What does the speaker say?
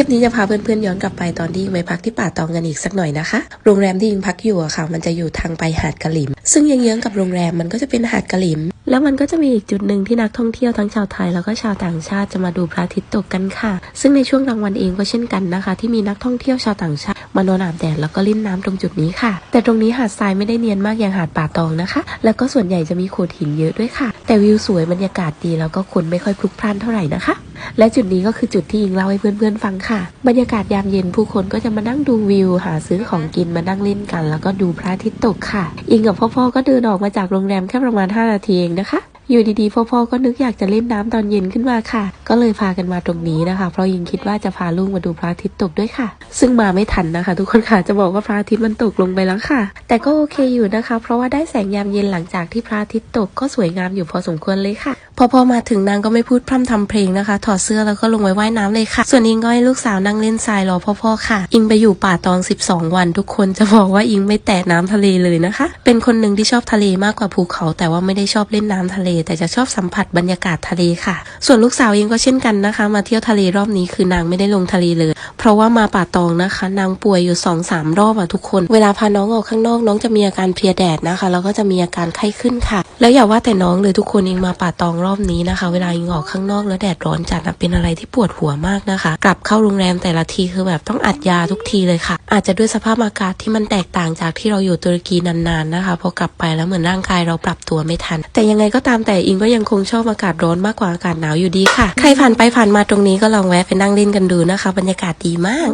ลิปนี้จะพาเพื่อนๆย้อนกลับไปตอนที่ยิงไปพักที่ป่าตองกันอีกสักหน่อยนะคะ โรงแรมที่ยิงพักอยู่อะค่ะ มันจะอยู่ทางไปหาดกะหลิม ซึ่งเยื้องๆกับโรงแรมมันก็จะเป็นหาดกะหลิม แล้วมันก็จะมีอีกจุดหนึ่งที่นักท่องเที่ยวทั้งชาวไทยแล้วก็ชาวต่างชาติจะมาดูพระอาทิตย์ตกกันค่ะ ซึ่งในช่วงกลางวันเองก็เช่นกันนะคะ ที่มีนักท่องเที่ยวชาวต่างชาติมานอนอาบแดดแล้วก็เล่นน้ำตรงจุดนี้ค่ะ แต่ตรงนี้หาดทรายไม่ได้เนียนมากอย่างหาดป่าตองนะคะ แล้วก็ส่วนใหญ่จะมีโขดหินเยอะด้วยค่ะ แต่วิวสวยบรรยากาศดีแล้วก็คนไม่ค่อยพลุกพล่านเท่าไหร่นะคะ และจุดนี้ก็คือจุดที่ยิงเล่าให้เพื่อนๆฟังค่ะ บรรยากาศยามเย็นผู้คนก็จะมานั่งดูวิว หาซื้อของกินมานั่งเล่นกัน แล้วก็ดูพระอาทิตย์ตกค่ะ อิงกับพ่อๆก็เดินออกมาจากโรงแรมแค่ประมาณ 5 นาทีเองนะคะอยู่ดีๆ พ่อๆ ก็นึกอยากจะเล่นน้ำตอนเย็นขึ้นมาค่ะ ก็เลยพากันมาตรงนี้นะคะ เพราะยิงคิดว่าจะพาลูกมาดูพระอาทิตย์ตกด้วยค่ะ ซึ่งมาไม่ทันนะคะ ทุกคนค่ะ จะบอกว่าพระอาทิตย์มันตกลงไปแล้วค่ะ แต่ก็โอเคอยู่นะคะ เพราะว่าได้แสงยามเย็นหลังจากที่พระอาทิตย์ตกก็สวยงามอยู่พอสมควรเลยค่ะ พอพอมาถึงนางก็ไม่พูดพร่ำทำเพลงนะคะ ถอดเสื้อแล้วก็ลงไปว่ายน้ำเลยค่ะ ส่วนอิงก็ให้ลูกสาวนั่งเล่นทรายรอพ่อๆค่ะ อิงไปอยู่ป่าตอง 12 วัน ทุกคนจะบอกว่าอิงไม่แตะน้ำทะเลเลยนะคะ เป็นคนหนึ่งที่ชอบทะเลมากกว่าภูเขา แต่ว่าไม่ได้ชอบเล่นน้ำทะเล แต่จะชอบสัมผัสบรรยากาศทะเลค่ะ ส่วนลูกสาวเองก็เช่นกันนะคะ มาเที่ยวทะเลรอบนี้คือนางไม่ได้ลงทะเลเลย เพราะว่ามาป่าตองนะคะ นางป่วยอยู่2องสามรอบอะทุกคน เวลาพาน้องออกข้างนอกน้องจะมีอาการเพลียแดดนะคะ แล้วก็จะมีอาการไข้ขึ้นค่ะ แล้วอย่าว่าแต่น้องเลยทุกคนเองมาป่าตองรอบนี้นะคะ เวลายิงออกข้างนอกแล้วแดดร้อนจัดเป็นอะไรที่ปวดหัวมากนะคะ กลับเข้าโรงแรมแต่ละทีคือแบบต้องอัดยาทุกทีเลยค่ะ อาจจะด้วยสภาพอากาศที่มันแตกต่างจากที่เราอยู่ตุรกีนานๆนะคะ พอกลับไปแล้วเหมือนร่างกายเราปรับตัวไม่ทัน แต่ยังไงก็ตามแต่อิงก็ยังคงชอบอากาศร้อนมากกว่าอากาศหนาวอยู่ดีค่ะ ใครผ่านไปผ่านมาตรงนี้ก็ลองแวะไปนั่งเล่นกันดูนะคะ บรรยากาศดีดีมาก